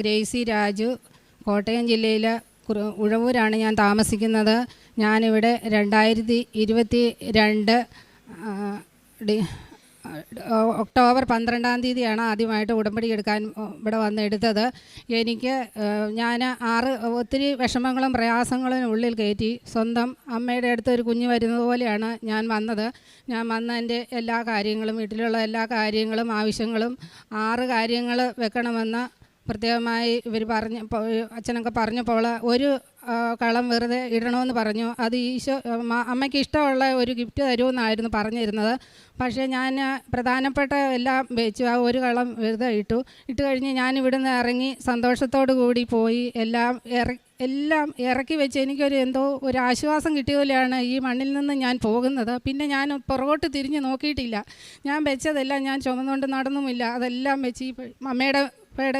Gracy Raju Kottayam ജില്ലയിലെ ഉഴവൂരാണ് ഞാൻ താമസിക്കുന്നത്. ഞാനിവിടെ രണ്ടായിരത്തി ഇരുപത്തി രണ്ട് ഒക്ടോബർ പന്ത്രണ്ടാം തീയതിയാണ് ആദ്യമായിട്ട് ഉടമ്പടി എടുക്കാൻ ഇവിടെ വന്ന് എടുത്തത്. എനിക്ക് ഞാൻ ആറ് ഒത്തിരി വിഷമങ്ങളും പ്രയാസങ്ങളും ഉള്ളിൽ കയറ്റി. സ്വന്തം അമ്മയുടെ അടുത്ത് ഒരു കുഞ്ഞ് വരുന്നത് പോലെയാണ് ഞാൻ വന്നത്. ഞാൻ വന്ന വന്നതിന്റെ എല്ലാ കാര്യങ്ങളും വീട്ടിലുള്ള എല്ലാ കാര്യങ്ങളും ആവശ്യങ്ങളും ആറ് കാര്യങ്ങൾ വെക്കണമെന്ന് പ്രത്യേകമായി ഇവർ പറഞ്ഞ അച്ഛനൊക്കെ പറഞ്ഞപ്പോൾ ഒരു കളം വെറുതെ ഇടണമെന്ന് പറഞ്ഞു. അത് ഈശോ അമ്മയ്ക്ക് ഇഷ്ടമുള്ള ഒരു ഗിഫ്റ്റ് തരുമെന്നായിരുന്നു പറഞ്ഞിരുന്നത്. പക്ഷേ ഞാൻ പ്രധാനപ്പെട്ട എല്ലാം വെച്ചു. ആ ഒരു കളം വെറുതെ ഇട്ടു. ഇട്ട് കഴിഞ്ഞ് ഞാൻ ഇവിടുന്ന് ഇറങ്ങി സന്തോഷത്തോടു കൂടി പോയി. എല്ലാം എല്ലാം ഇറക്കി വെച്ച് എനിക്കൊരു എന്തോ ഒരു ആശ്വാസം കിട്ടിയ പോലെയാണ് ഈ മണ്ണിൽ നിന്ന് ഞാൻ പോകുന്നത്. പിന്നെ ഞാൻ പുറകോട്ട് തിരിഞ്ഞ് നോക്കിയിട്ടില്ല. ഞാൻ വെച്ചതെല്ലാം ഞാൻ ചുമന്നുകൊണ്ട് നടന്നുമില്ല. അതെല്ലാം വെച്ച് ഈ അമ്മയുടെ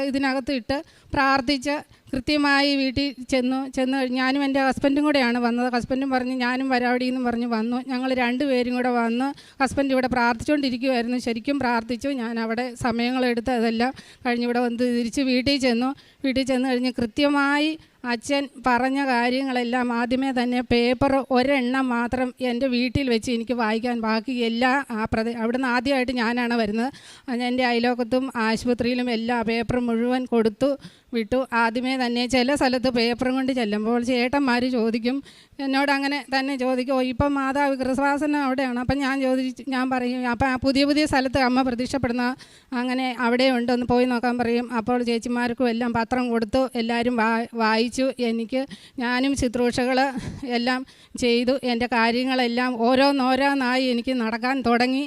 ഇതിനകത്ത് ഇട്ട് പ്രാർത്ഥിച്ച് കൃത്യമായി വീട്ടിൽ ചെന്നു ചെന്ന് ഞാനും എന്റെ ഹസ്ബൻഡും കൂടെയാണ് വന്നത്. ഹസ്ബൻഡും പറഞ്ഞ് ഞാനും വരാടി എന്നും പറഞ്ഞ് വന്നു. ഞങ്ങൾ രണ്ടുപേരും കൂടെ വന്ന് ഹസ്ബൻഡ് ഇവിടെ പ്രാർത്ഥിച്ചുകൊണ്ടിരിക്കുമായിരുന്നു ശരിക്കും പ്രാർത്ഥിച്ചു. ഞാൻ അവിടെ സമയങ്ങളെടുത്ത് അതെല്ലാം കഴിഞ്ഞ് ഇവിടെ വന്ന് തിരിച്ച് വീട്ടിൽ ചെന്നു. വീട്ടിൽ ചെന്ന് കഴിഞ്ഞ് കൃത്യമായി അച്ഛൻ പറഞ്ഞ കാര്യങ്ങളെല്ലാം ആദ്യമേ തന്നെ പേപ്പർ ഒരെണ്ണം മാത്രം എന്റെ വീട്ടിൽ വെച്ച് എനിക്ക് വായിക്കാൻ ബാക്കി എല്ലാ ആ പ്രദേ അവിടുന്ന് ആദ്യമായിട്ട് ഞാനാണ് വരുന്നത്. എന്റെ അയലോക്കത്തും ആശുപത്രിയിലും എല്ലാ പേപ്പറും മുഴുവൻ കൊടുത്തു. വിട്ടു. ആദ്യമേ തന്നെ ചില സ്ഥലത്ത് പേപ്പറും കൊണ്ട് ചെല്ലുമ്പോൾ ചേട്ടന്മാർ ചോദിക്കും എന്നോട് അങ്ങനെ തന്നെ ചോദിക്കും "ഓ, ഇപ്പം മാതാവ് കൃസ്വാസനം അവിടെയാണ്. അപ്പം ഞാൻ ചോദിച്ചു ഞാൻ പറയും അപ്പം പുതിയ പുതിയ സ്ഥലത്ത് അമ്മ പ്രത്യക്ഷപ്പെടുന്ന അങ്ങനെ അവിടെ ഉണ്ടെന്ന് പോയി നോക്കാൻ പറയും. അപ്പോൾ ചേച്ചിമാർക്കും എല്ലാം പത്രം കൊടുത്തു എല്ലാവരും വായിച്ചു. എനിക്ക് ഞാനും ശുശ്രൂഷകൾ എല്ലാം ചെയ്തു. എന്റെ കാര്യങ്ങളെല്ലാം ഓരോന്നോരോന്നായി എനിക്ക് നടക്കാൻ തുടങ്ങി.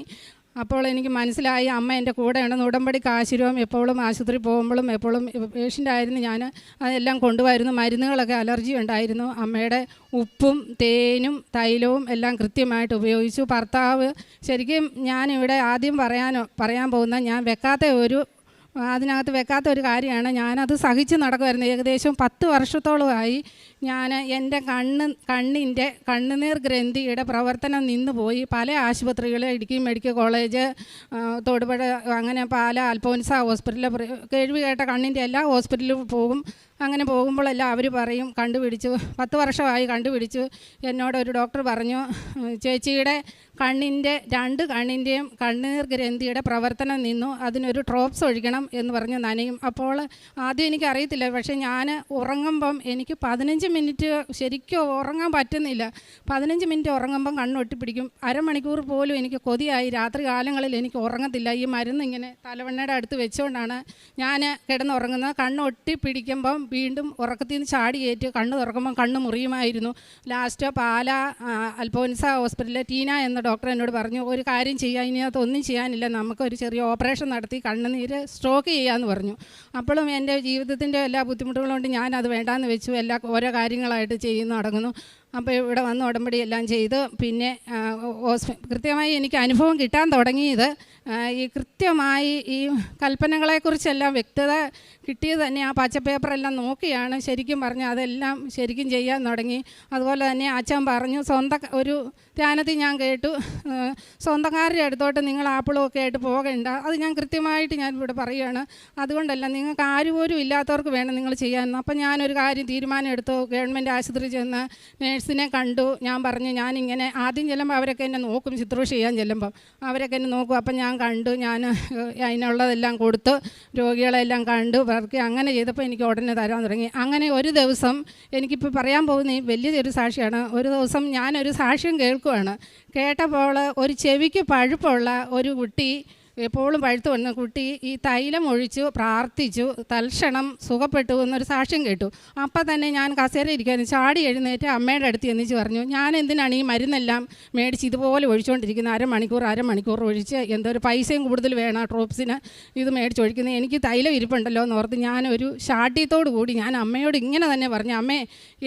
അപ്പോൾ എനിക്ക് മനസ്സിലായി അമ്മ എന്റെ കൂടെ ഉണ്ടെന്ന്. ഉടമ്പടി കാശിരവും എപ്പോഴും ആശുപത്രി പോകുമ്പോഴും എപ്പോഴും പേഷ്യന്റ് ആയിരുന്നു. ഞാൻ അതെല്ലാം കൊണ്ടുവരുന്നു. മരുന്നുകളൊക്കെ അലർജി ഉണ്ടായിരുന്നു. അമ്മയുടെ ഉപ്പും തേനും തൈലവും എല്ലാം കൃത്യമായിട്ട് ഉപയോഗിച്ചു. ഭർത്താവ് ശരിക്കും ഞാനിവിടെ ആദ്യം പറയാനോ പറയാൻ പോകുന്ന ഞാൻ വെക്കാത്ത ഒരു അതിനകത്ത് വെക്കാത്ത ഒരു കാര്യമാണ്. ഞാനത് സഹിച്ച് നടക്കുമായിരുന്നു ഏകദേശം പത്ത് വർഷത്തോളമായി ഞാൻ എന്റെ കണ്ണ് കണ്ണിന്റെ കണ്ണുനീർ ഗ്രന്ഥിയുടെ പ്രവർത്തനം നിന്നുപോയി പല ആശുപത്രികൾ ഇടുക്കി മെഡിക്കൽ കോളേജ് തൊടുപുഴ അങ്ങനെ പല അൽഫോൻസ ഹോസ്പിറ്റലിൽ കേൾവി കേട്ട കണ്ണിന്റെ എല്ലാ ഹോസ്പിറ്റലിലും പോകും. അങ്ങനെ പോകുമ്പോഴെല്ലാം അവർ പറയും കണ്ടുപിടിച്ചു. പത്ത് വർഷമായി കണ്ടുപിടിച്ചു. എന്നോട് ഒരു ഡോക്ടർ പറഞ്ഞു ചേച്ചിയുടെ കണ്ണിന്റെ രണ്ട് കണ്ണിന്റെയും കണ്ണീർ ഗ്രന്ഥിയുടെ പ്രവർത്തനം നിന്നു. അതിനൊരു ഡ്രോപ്സ് ഒഴിക്കണം എന്ന് പറഞ്ഞ് നനയും. അപ്പോൾ ആദ്യം എനിക്കറിയത്തില്ല. പക്ഷേ ഞാൻ ഉറങ്ങുമ്പം എനിക്ക് പതിനഞ്ച് മിനിറ്റ് ശരിക്കും ഉറങ്ങാൻ പറ്റുന്നില്ല. പതിനഞ്ച് മിനിറ്റ് ഉറങ്ങുമ്പം കണ്ണൊട്ടിപ്പിടിക്കും അരമണിക്കൂർ പോലും എനിക്ക് കൊതിയായി. രാത്രി കാലങ്ങളിൽ എനിക്ക് ഉറങ്ങത്തില്ല. ഈ മരുന്ന് ഇങ്ങനെ തലവണ്ണയുടെ അടുത്ത് വെച്ചുകൊണ്ടാണ് ഞാൻ കിടന്നുറങ്ങുന്നത്. കണ്ണ് ഒട്ടിപ്പിടിക്കുമ്പം വീണ്ടും ഉറക്കത്തിൽ നിന്ന് ചാടി കയറ്റി കണ്ണ് തുറക്കുമ്പം കണ്ണ് മുറിയുമായിരുന്നു. ലാസ്റ്റ് പാല അൽഫോൻസ ഹോസ്പിറ്റലിലെ ടീന എന്ന ഡോക്ടർ എന്നോട് പറഞ്ഞു ഒരു കാര്യം ചെയ്യാൻ ഇതിനകത്ത് ഒന്നും ചെയ്യാനില്ല. നമുക്ക് ഒരു ചെറിയ ഓപ്പറേഷൻ നടത്തി കണ്ണുനീര് സ്ട്രോക്ക് ചെയ്യാമെന്ന് പറഞ്ഞു. അപ്പോഴും എന്റെ ജീവിതത്തിന്റെ എല്ലാ ബുദ്ധിമുട്ടുകളും കൊണ്ട് ഞാൻ അത് വേണ്ടാന്ന് വെച്ചു. എല്ലാ ഓരോ കാര്യങ്ങളായിട്ട് ചെയ്യുന്നു അടങ്ങുന്നു അപ്പോൾ ഇവിടെ വന്ന് ഉടമ്പടി എല്ലാം ചെയ്ത് പിന്നെ കൃത്യമായി എനിക്ക് അനുഭവം കിട്ടാൻ തുടങ്ങിയത് ഈ കൃത്യമായി ഈ കൽപ്പനകളെക്കുറിച്ചെല്ലാം വ്യക്തത കിട്ടിയത് തന്നെ ആ പച്ച പേപ്പറെല്ലാം നോക്കിയാണ് ശരിക്കും പറഞ്ഞ് അതെല്ലാം ശരിക്കും ചെയ്യാൻ തുടങ്ങി. അതുപോലെ തന്നെ അച്ഛൻ പറഞ്ഞു സ്വന്തം ഒരു ധ്യാനത്തിൽ ഞാൻ കേട്ടു. സ്വന്തക്കാരുടെ അടുത്തോട്ട് നിങ്ങൾ ആപ്പിളും ഒക്കെ ആയിട്ട് പോകേണ്ട. അത് ഞാൻ കൃത്യമായിട്ട് ഞാൻ ഇവിടെ പറയുകയാണ്. അതുകൊണ്ടല്ല നിങ്ങൾക്ക് ആര് പോലും ഇല്ലാത്തവർക്ക് വേണം നിങ്ങൾ ചെയ്യാൻ. അപ്പം ഞാനൊരു കാര്യം തീരുമാനം എടുത്തു. ഗവൺമെന്റ് ആശുപത്രി ചെന്ന് നേഴ്സിനെ കണ്ടു. ഞാൻ പറഞ്ഞു ഞാനിങ്ങനെ ആദ്യം ചെല്ലുമ്പോൾ അവരൊക്കെ എന്നെ നോക്കും ശുശ്രൂഷ ചെയ്യാൻ ചെല്ലുമ്പോൾ അവരൊക്കെ എന്നെ നോക്കും. അപ്പം ഞാൻ കണ്ടു. ഞാൻ അതിനുള്ളതെല്ലാം കൊടുത്ത് രോഗികളെല്ലാം കണ്ടു വർക്ക് അങ്ങനെ ചെയ്തപ്പോൾ എനിക്ക് ഉടനെ തരാൻ തുടങ്ങി. അങ്ങനെ ഒരു ദിവസം എനിക്കിപ്പോൾ പറയാൻ പോകുന്ന വലിയൊരു സാക്ഷിയാണ്. ഒരു ദിവസം ഞാനൊരു സാക്ഷ്യം കേൾക്കുവാണ്. കേട്ടപ്പോൾ ഒരു ചെവിക്ക് പഴുപ്പുള്ള ഒരു കുട്ടി എപ്പോഴും പഴുത്തു വന്ന കുട്ടി ഈ തൈലം ഒഴിച്ചു പ്രാർത്ഥിച്ചു തൽക്ഷണം സുഖപ്പെട്ടു എന്നൊരു സാക്ഷ്യം കേട്ടു. അപ്പം തന്നെ ഞാൻ കസേര ഇരിക്കാനും ചാടി എഴുന്നേറ്റ് അമ്മയുടെ അടുത്ത് എന്നിച്ച് പറഞ്ഞു ഞാൻ എന്തിനാണ് ഈ മരുന്നെല്ലാം മേടിച്ച് ഇതുപോലെ ഒഴിച്ചുകൊണ്ടിരിക്കുന്നത് അരമണിക്കൂർ അരമണിക്കൂർ ഒഴിച്ച് എന്തോ ഒരു പൈസയും കൂടുതൽ വേണം ഡ്രോപ്സിന് ഇത് മേടിച്ച് ഒഴിക്കുന്നത്. എനിക്ക് തൈലം ഇരിപ്പുണ്ടല്ലോ എന്ന് ഓർത്ത് ഞാനൊരു ഒരു ഷാട്ടിയത്തോടു കൂടി ഞാൻ അമ്മയോട് ഇങ്ങനെ തന്നെ പറഞ്ഞു അമ്മേ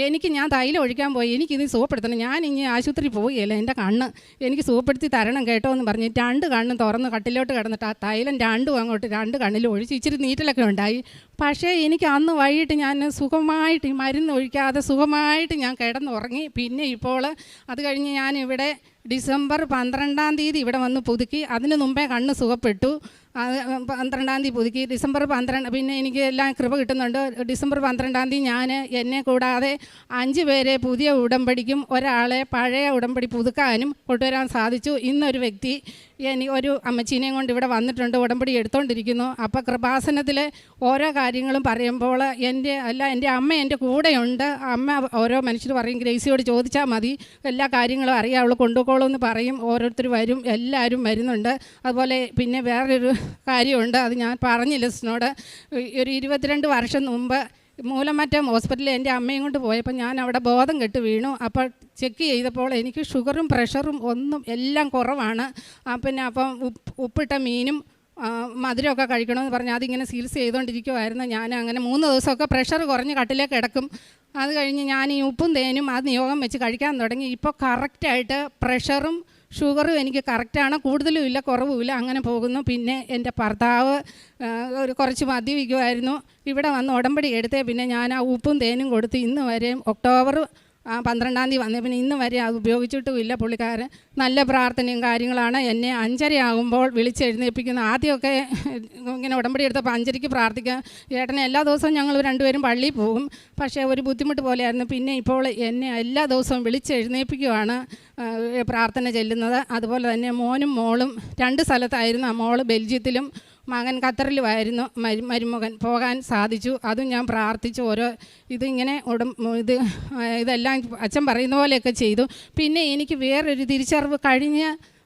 എനിക്ക് ഞാൻ തൈലം ഒഴിക്കാൻ പോയി. എനിക്കിത് സുഖപ്പെടുത്തണം. ഞാൻ ഇനി ആശുപത്രി പോവുകയല്ല? എന്റെ കണ്ണ് എനിക്ക് സുഖപ്പെടുത്തി തരണം കേട്ടോ എന്ന് പറഞ്ഞ് രണ്ട് കണ്ണും തുറന്ന് കട്ടിലോട്ട് കിടന്നിട്ട് ആ തൈലം രണ്ടും അങ്ങോട്ട് രണ്ട് കണ്ണിൽ ഒഴിച്ച് ഇച്ചിരി നീറ്റലൊക്കെ ഉണ്ടായി. പക്ഷേ എനിക്ക് അന്ന് വൈകിട്ട് ഞാൻ സുഖമായിട്ട് മരുന്ന് ഒഴിക്കാതെ സുഖമായിട്ട് ഞാൻ കിടന്നുറങ്ങി. പിന്നെ ഇപ്പോൾ അത് കഴിഞ്ഞ് ഞാനിവിടെ ഡിസംബർ പന്ത്രണ്ടാം തീയതി ഇവിടെ വന്ന് പുതുക്കി. അതിന് മുമ്പേ കണ്ണ് സുഖപ്പെട്ടു. പന്ത്രണ്ടാം തീയതി പുതുക്കി. ഡിസംബർ പന്ത്രണ്ട് പിന്നെ എനിക്ക് എല്ലാം കൃപ കിട്ടുന്നുണ്ട്. ഡിസംബർ പന്ത്രണ്ടാം തീയതി ഞാൻ എന്നെ കൂടാതെ അഞ്ച് പേരെ പുതിയ ഉടമ്പടിക്കും ഒരാളെ പഴയ ഉടമ്പടി പുതുക്കാനും കൊണ്ടുവരാൻ സാധിച്ചു. ഇന്നൊരു വ്യക്തി എനിക്ക് ഒരു അമ്മച്ചീനെയും കൊണ്ട് ഇവിടെ വന്നിട്ടുണ്ട് ഉടമ്പടി എടുത്തുകൊണ്ടിരിക്കുന്നു അപ്പോൾ കൃപാസനത്തിൽ ഓരോ കാര്യങ്ങളും പറയുമ്പോൾ എന്റെ അല്ല എന്റെ അമ്മ എന്റെ കൂടെയുണ്ട്. അമ്മ ഓരോ മനുഷ്യർ പറയും ഗ്രേസിയോട് ചോദിച്ചാൽ മതി. എല്ലാ കാര്യങ്ങളും അറിയാവുള്ളൂ അവൾ എന്ന് പറയും. ഓരോരുത്തർ വരും. എല്ലാവരും വരുന്നുണ്ട്. അതുപോലെ പിന്നെ വേറൊരു കാര്യമുണ്ട്. അത് ഞാൻ പറഞ്ഞില്ല സിനോട് ഒരു ഇരുപത്തിരണ്ട് വർഷം മുമ്പ് മൂലമറ്റം ഹോസ്പിറ്റലിൽ എന്റെ അമ്മയും കൊണ്ട് പോയപ്പോൾ ഞാൻ അവിടെ ബോധം കെട്ട് വീണു. അപ്പോൾ ചെക്ക് ചെയ്തപ്പോൾ എനിക്ക് ഷുഗറും പ്രഷറും ഒന്നും എല്ലാം കുറവാണ്. പിന്നെ അപ്പം ഉപ്പ് ഉപ്പിട്ട മീനും മധുരമൊക്കെ കഴിക്കണമെന്ന് പറഞ്ഞ് അതിങ്ങനെ ചികിത്സ ചെയ്തുകൊണ്ടിരിക്കുമായിരുന്നു ഞാൻ അങ്ങനെ മൂന്ന് ദിവസമൊക്കെ പ്രഷർ കുറഞ്ഞ് കട്ടിലേക്ക് കിടക്കും. അത് കഴിഞ്ഞ് ഞാൻ ഈ ഉപ്പും തേനും അത് നിയോഗം വെച്ച് കഴിക്കാൻ തുടങ്ങി. ഇപ്പോൾ കറക്റ്റായിട്ട് പ്രഷറും ഷുഗറും എനിക്ക് കറക്റ്റാണ് കൂടുതലും ഇല്ല കുറവുമില്ല അങ്ങനെ പോകുന്നു. പിന്നെ എന്റെ ഭർത്താവ് ഒരു കുറച്ച് മദ്യപിക്കുമായിരുന്നു ഇവിടെ വന്ന് ഉടമ്പടി എടുത്തേ പിന്നെ ഞാൻ ആ ഉപ്പും തേനും കൊടുത്ത് ഇന്ന് വരെയും ഒക്ടോബർ പന്ത്രണ്ടാം തീയതി വന്നേ. പിന്നെ ഇന്ന് വരെ അത് ഉപയോഗിച്ചിട്ടുമില്ല പുള്ളിക്കാരൻ. നല്ല പ്രാർത്ഥനയും കാര്യങ്ങളാണ്. എന്നെ അഞ്ചരയാകുമ്പോൾ വിളിച്ചെഴുന്നേൽപ്പിക്കുന്ന ആദ്യമൊക്കെ ഇങ്ങനെ ഉടമ്പടി എടുത്തപ്പോൾ അഞ്ചരയ്ക്ക് പ്രാർത്ഥിക്കാൻ ഏട്ടനെ എല്ലാ ദിവസവും ഞങ്ങൾ രണ്ടുപേരും പള്ളിയിൽ പോകും. പക്ഷേ ഒരു ബുദ്ധിമുട്ട് പോലെയായിരുന്നു. പിന്നെ ഇപ്പോൾ എന്നെ എല്ലാ ദിവസവും വിളിച്ചെഴുന്നേൽപ്പിക്കുകയാണ് ആ, പ്രാർത്ഥന ചെല്ലുന്നത്. അതുപോലെ തന്നെ മോനും മോളും രണ്ട് സ്ഥലത്തായിരുന്നു. ആ മോൾ ബെൽജിയത്തിലും മകൻ ഖത്തറിലുമായിരുന്നു മരു മരുമകൻ പോകാൻ സാധിച്ചു. അതും ഞാൻ പ്രാർത്ഥിച്ചു. ഓരോ ഇതിങ്ങനെ ഉടം ഇത് ഇതെല്ലാം അച്ഛൻ പറയുന്ന പോലെയൊക്കെ ചെയ്തു. പിന്നെ എനിക്ക് വേറൊരു തിരിച്ചറിവ് കഴിഞ്ഞ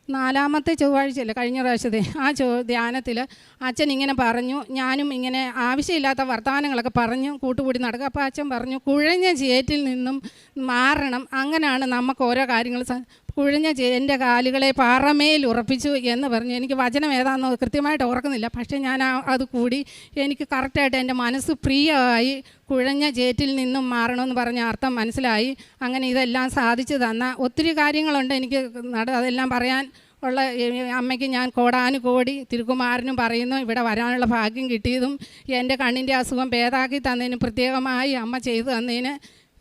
നാലാമത്തെ ചൊവ്വാഴ്ചയല്ലേ കഴിഞ്ഞ പ്രാവശ്യത്തെ. ആ ചോ ധ്യാനത്തിൽ അച്ഛൻ ഇങ്ങനെ പറഞ്ഞു ഞാനും ഇങ്ങനെ ആവശ്യമില്ലാത്ത വർത്തമാനങ്ങളൊക്കെ പറഞ്ഞു കൂട്ടുകൂടി നടക്കുക. അപ്പോൾ അച്ഛൻ പറഞ്ഞു കുഴഞ്ഞ ചേറ്റിൽ നിന്നും മാറണം. അങ്ങനെയാണ് നമുക്ക് ഓരോ കാര്യങ്ങൾ കുഴഞ്ഞ എന്റെ കാലുകളെ പാറമേൽ ഉറപ്പിച്ചു എന്ന് പറഞ്ഞു. എനിക്ക് വചനം ഏതാണെന്ന് കൃത്യമായിട്ട് ഓർക്കുന്നില്ല. പക്ഷേ ഞാൻ അത് കൂടി എനിക്ക് കറക്റ്റായിട്ട് എന്റെ മനസ്സ് പ്രിയമായി കുഴഞ്ഞ ജേറ്റിൽ നിന്നും മാറണമെന്ന് പറഞ്ഞ അർത്ഥം മനസ്സിലായി. അങ്ങനെ ഇതെല്ലാം സാധിച്ചു തന്ന ഒത്തിരി കാര്യങ്ങളുണ്ട് എനിക്ക് നട അതെല്ലാം പറയാൻ ഉള്ള അമ്മയ്ക്ക് ഞാൻ കോടാനുകോടി തിരുക്കുമാരനും പറയുന്നു. ഇവിടെ വരാനുള്ള ഭാഗ്യം കിട്ടിയതും എന്റെ കണ്ണിന്റെ അസുഖം ഭേദാക്കി തന്നതിന് പ്രത്യേകമായി അമ്മ ചെയ്തു തന്നതിന്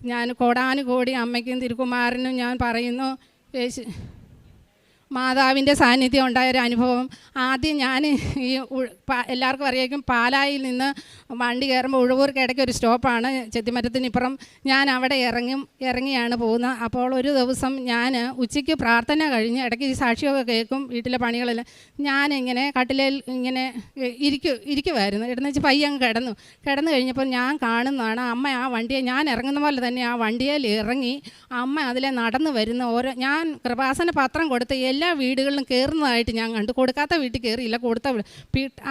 ഞാൻ കോടാനുകോടി അമ്മയ്ക്കും തിരുക്കുമാരനും ഞാൻ പറയുന്നു. യേശു മാതാവിന്റെ സാന്നിധ്യം ഉണ്ടായ ഒരു അനുഭവം. ആദ്യം ഞാൻ ഈ എല്ലാവർക്കും അറിയായിരിക്കും പാലായിൽ നിന്ന് വണ്ടി കയറുമ്പോൾ ഉഴവൂർക്ക് ഇടയ്ക്ക് ഒരു സ്റ്റോപ്പാണ് ചെത്തിമരത്തിനിപ്പുറം. ഞാൻ അവിടെ ഇറങ്ങും ഇറങ്ങിയാണ് പോകുന്നത്. അപ്പോൾ ഒരു ദിവസം ഞാൻ ഉച്ചയ്ക്ക് പ്രാർത്ഥന കഴിഞ്ഞ് ഇടയ്ക്ക് ഈ സാക്ഷിയൊക്കെ കേൾക്കും വീട്ടിലെ പണികളെല്ലാം. ഞാനിങ്ങനെ കട്ടിലേൽ ഇങ്ങനെ ഇരിക്കു ഇരിക്കുമായിരുന്നു ഇടുന്ന വെച്ച് പയ്യെ അങ്ങ് കിടന്നു. കിടന്നു കഴിഞ്ഞപ്പോൾ ഞാൻ കാണുന്നതാണ് അമ്മ ആ വണ്ടിയെ ഞാൻ ഇറങ്ങുന്ന പോലെ തന്നെ ആ വണ്ടിയിൽ ഇറങ്ങി അമ്മ അതിലെ നടന്നു വരുന്ന ഓരോ ഞാൻ കൃപാസന പത്രം കൊടുത്ത് എല്ലാ വീടുകളിലും കയറുന്നതായിട്ട് ഞാൻ കണ്ടു. കൊടുക്കാത്ത വീട്ടിൽ കയറിയില്ല കൊടുത്ത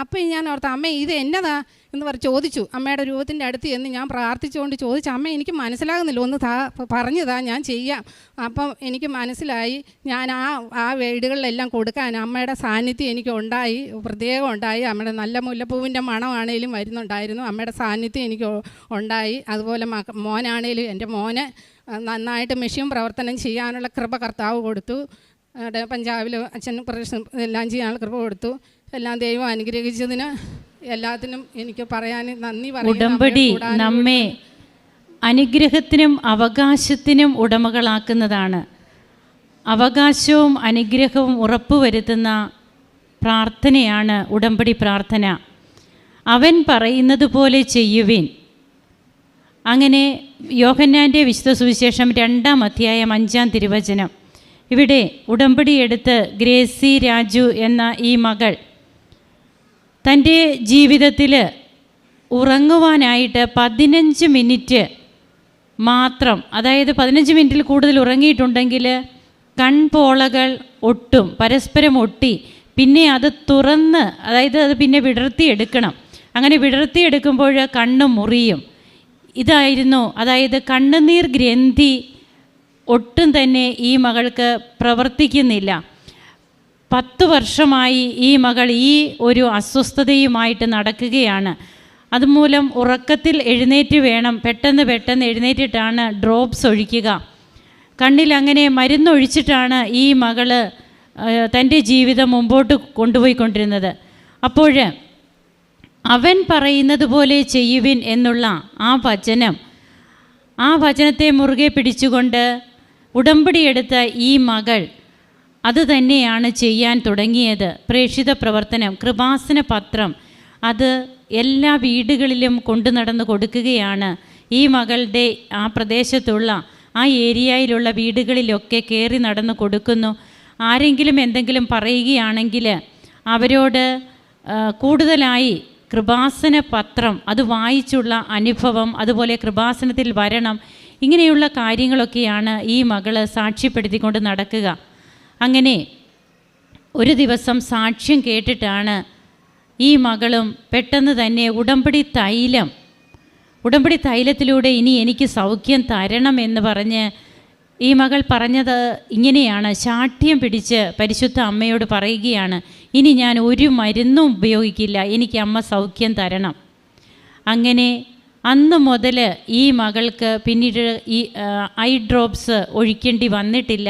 അപ്പം ഞാൻ ഓർത്ത അമ്മ ഇത് എന്നതാ? എന്ന് പറഞ്ഞ് ചോദിച്ചു. അമ്മയുടെ രൂപത്തിന്റെ അടുത്ത് എന്ന് ഞാൻ പ്രാർത്ഥിച്ചുകൊണ്ട് ചോദിച്ചു അമ്മ എനിക്ക് മനസ്സിലാകുന്നില്ല ഒന്ന് താ പറഞ്ഞതാ ഞാൻ ചെയ്യാം. അപ്പം എനിക്ക് മനസ്സിലായി ഞാൻ ആ ആ വീടുകളിലെല്ലാം കൊടുക്കാൻ അമ്മയുടെ സാന്നിധ്യം എനിക്ക് ഉണ്ടായി പ്രത്യേകം ഉണ്ടായി. അമ്മയുടെ നല്ല മുല്ലപ്പൂവിന്റെ മണമാണേലും വരുന്നുണ്ടായിരുന്നു. അമ്മയുടെ സാന്നിധ്യം എനിക്ക് ഉണ്ടായി. അതുപോലെ മോനാണേലും എന്റെ മോന് നന്നായിട്ട് മെഷീൻ പ്രവർത്തനം ചെയ്യാനുള്ള കൃപ കർത്താവ് കൊടുത്തു. അവിടെ പഞ്ചാബിൽ അച്ഛൻ പ്രവേശനം എല്ലാം ചെയ്യാൻ കൃപ കൊടുത്തു. എല്ലാം ദൈവം അനുഗ്രഹിച്ചതിന് എല്ലാത്തിനും എനിക്ക് പറയാൻ നന്ദി. ഉടമ്പടി നമ്മെ അനുഗ്രഹത്തിനും അവകാശത്തിനും ഉടമകളാക്കുന്നതാണ്. അവകാശവും അനുഗ്രഹവും ഉറപ്പുവരുത്തുന്ന പ്രാർത്ഥനയാണ് ഉടമ്പടി പ്രാർത്ഥന. അവൻ പറയുന്നത് പോലെ ചെയ്യുവിൻ. അങ്ങനെ യോഹന്നാന്റെ വിശുദ്ധ സുവിശേഷം രണ്ടാം അധ്യായം അഞ്ചാം തിരുവചനം. ഇവിടെ ഉടമ്പടിയെടുത്ത് ഗ്രേസി രാജു എന്ന ഈ മകൾ തന്റെ ജീവിതത്തിൽ ഉറങ്ങുവാനായിട്ട് പതിനഞ്ച് മിനിറ്റ് മാത്രം അതായത് പതിനഞ്ച് മിനിറ്റിൽ കൂടുതൽ ഉറങ്ങിയിട്ടുണ്ടെങ്കിൽ കൺപോളകൾ ഒട്ടും പരസ്പരം ഒട്ടി പിന്നെ അത് തുറന്ന് അതായത് അത് പിന്നെ വിടർത്തിയെടുക്കണം അങ്ങനെ വിടർത്തിയെടുക്കുമ്പോൾ കണ്ണ് മുറിയും. ഇതായിരുന്നു അതായത് കണ്ണുനീർ ഗ്രന്ഥി ഒട്ടും തന്നെ ഈ മകൾക്ക് പ്രവർത്തിക്കുന്നില്ല. പത്ത് വർഷമായി ഈ മകൾ ഈ ഒരു അസ്വസ്ഥതയുമായിട്ട് നടക്കുകയാണ്. അതുമൂലം ഉറക്കത്തിൽ എഴുന്നേറ്റ് വേണം. പെട്ടെന്ന് പെട്ടെന്ന് എഴുന്നേറ്റിട്ടാണ് ഡ്രോപ്സ് ഒഴിക്കുക. കണ്ണിലങ്ങനെ മരുന്നൊഴിച്ചിട്ടാണ് ഈ മകൾ തന്റെ ജീവിതം മുമ്പോട്ട് കൊണ്ടുപോയിക്കൊണ്ടിരുന്നത്. അപ്പോൾ അവൻ പറയുന്നത് പോലെ ചെയ്യുവിൻ എന്നുള്ള ആ വചനം ആ വചനത്തെ മുറുകെ പിടിച്ചുകൊണ്ട് ഉടമ്പടിയെടുത്ത ഈ മകൾ അത് തന്നെയാണ് ചെയ്യാൻ തുടങ്ങിയത്. പ്രേക്ഷിത പ്രവർത്തനം കൃപാസന പത്രം അത് എല്ലാ വീടുകളിലും കൊണ്ടു നടന്ന് കൊടുക്കുകയാണ്. ഈ മകളുടെ ആ പ്രദേശത്തുള്ള ആ ഏരിയയിലുള്ള വീടുകളിലൊക്കെ കയറി നടന്ന് കൊടുക്കുന്നു. ആരെങ്കിലും എന്തെങ്കിലും പറയുകയാണെങ്കിൽ അവരോട് കൂടുതലായി കൃപാസന പത്രം അത് വായിച്ചുള്ള അനുഭവം അതുപോലെ കൃപാസനത്തിൽ വരണം ഇങ്ങനെയുള്ള കാര്യങ്ങളൊക്കെയാണ് ഈ മകൾ സാക്ഷ്യപ്പെടുത്തിക്കൊണ്ട് നടക്കുക. അങ്ങനെ ഒരു ദിവസം സാക്ഷ്യം കേട്ടിട്ടാണ് ഈ മകളും പെട്ടെന്ന് തന്നെ ഉടമ്പടി തൈലം ഉടമ്പടി തൈലത്തിലൂടെ ഇനി എനിക്ക് സൗഖ്യം തരണം എന്ന് പറഞ്ഞ് ഈ മകൾ പറഞ്ഞത് ഇങ്ങനെയാണ്. ശാഠ്യം പിടിച്ച് പരിശുദ്ധ അമ്മയോട് പറയുകയാണ് ഇനി ഞാൻ ഒരു മരുന്നും ഉപയോഗിക്കില്ല എനിക്ക് അമ്മ സൗഖ്യം തരണം. അങ്ങനെ അന്ന് മുതൽ ഈ മകൾക്ക് പിന്നീട് ഈ ഐ ഡ്രോപ്സ് ഒഴിക്കേണ്ടി വന്നിട്ടില്ല.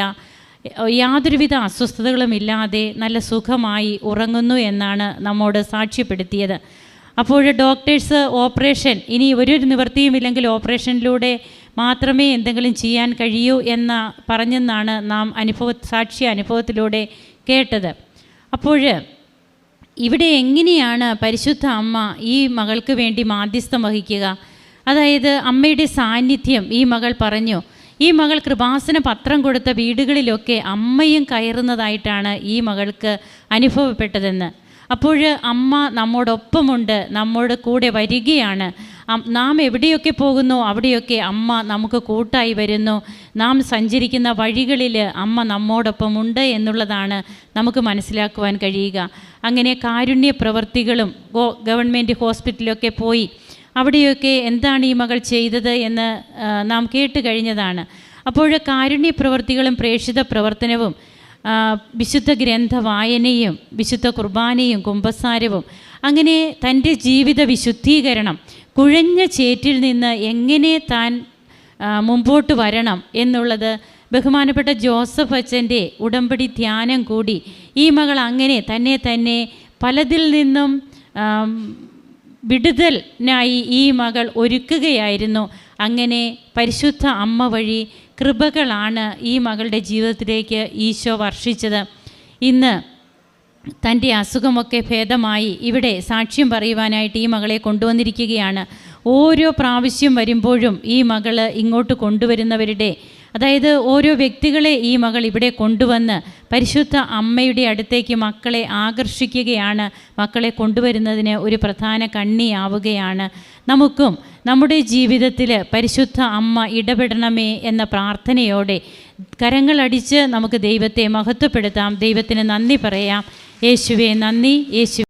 യാതൊരുവിധ അസ്വസ്ഥതകളും ഇല്ലാതെ നല്ല സുഖമായി ഉറങ്ങുന്നു എന്നാണ് നമ്മോട് സാക്ഷ്യപ്പെടുത്തിയത്. അപ്പോൾ ഡോക്ടേഴ്സ് ഓപ്പറേഷൻ ഇനി ഒരു നിവൃത്തിയുമില്ലെങ്കിൽ ഓപ്പറേഷനിലൂടെ മാത്രമേ എന്തെങ്കിലും ചെയ്യാൻ കഴിയൂ എന്ന പറഞ്ഞെന്നാണ് നാം അനുഭവ സാക്ഷി അനുഭവത്തിലൂടെ കേട്ടത്. അപ്പോൾ ഇവിടെ എങ്ങനെയാണ് പരിശുദ്ധ അമ്മ ഈ മകൾക്ക് വേണ്ടി മാധ്യസ്ഥം വഹിക്കുക? അതായത് അമ്മയുടെ സാന്നിധ്യം ഈ മകൾ പറഞ്ഞു. ഈ മകൾ കൃപാസന പത്രം കൊടുത്ത വീടുകളിലൊക്കെ അമ്മയും കയറുന്നതായിട്ടാണ് ഈ മകൾക്ക് അനുഭവപ്പെട്ടതെന്ന്. അപ്പോൾ അമ്മ നമ്മോടൊപ്പമുണ്ട് നമ്മോട് കൂടെ വരികയാണ്. നാം എവിടെയൊക്കെ പോകുന്നു അവിടെയൊക്കെ അമ്മ നമുക്ക് കൂട്ടായി വരുന്നു. നാം സഞ്ചരിക്കുന്ന വഴികളിൽ അമ്മ നമ്മോടൊപ്പമുണ്ട് എന്നുള്ളതാണ് നമുക്ക് മനസ്സിലാക്കുവാൻ കഴിയുക. അങ്ങനെ കാരുണ്യ പ്രവർത്തികളും ഗവൺമെന്റ് ഹോസ്പിറ്റലൊക്കെ പോയി അവിടെയൊക്കെ എന്താണ് ഈ മകൾ ചെയ്തത് എന്ന് നാം കേട്ട് കഴിഞ്ഞതാണ്. അപ്പോൾ കാരുണ്യ പ്രവർത്തികളും പ്രേക്ഷിത പ്രവർത്തനവും വിശുദ്ധ ഗ്രന്ഥ വായനയും വിശുദ്ധ കുർബാനയും കുംഭസാരവും അങ്ങനെ തന്റെ ജീവിത വിശുദ്ധീകരണം കുഴഞ്ഞ ചേറ്റിൽ നിന്ന് എങ്ങനെ താൻ മുമ്പോട്ട് വരണം എന്നുള്ളത് ബഹുമാനപ്പെട്ട ജോസഫ് അച്ഛന്റെ ഉടമ്പടി ധ്യാനം കൂടി ഈ മകൾ അങ്ങനെ തന്നെ തന്നെ പലതിൽ നിന്നും വിടുതലിനായി ഈ മകൾ ഒരുക്കുകയായിരുന്നു. അങ്ങനെ പരിശുദ്ധ അമ്മ വഴി കൃപകളാണ് ഈ മകളുടെ ജീവിതത്തിലേക്ക് ഈശോ വർഷിച്ചത്. ഇന്ന് തന്റെ അസുഖമൊക്കെ ഭേദമായി ഇവിടെ സാക്ഷ്യം പറയുവാനായിട്ട് ഈ മകളെ കൊണ്ടുവന്നിരിക്കുകയാണ്. ഓരോ പ്രാവശ്യം വരുമ്പോഴും ഈ മകൾ ഇങ്ങോട്ട് കൊണ്ടുവരുന്നവരുടെ അതായത് ഓരോ വ്യക്തികളെ ഈ മകൾ ഇവിടെ കൊണ്ടുവന്ന് പരിശുദ്ധ അമ്മയുടെ അടുത്തേക്ക് മക്കളെ ആകർഷിക്കുകയാണ്. മക്കളെ കൊണ്ടുവരുന്നതിന് ഒരു പ്രധാന കണ്ണിയാവുകയാണ്. നമുക്കും നമ്മുടെ ജീവിതത്തിൽ പരിശുദ്ധ അമ്മ ഇടപെടണമേ എന്ന പ്രാർത്ഥനയോടെ കരങ്ങളടിച്ച് നമുക്ക് ദൈവത്തെ മഹത്വപ്പെടുത്താം. ദൈവത്തിന് നന്ദി പറയാം. യേശുവെ നന്ദി. യേശു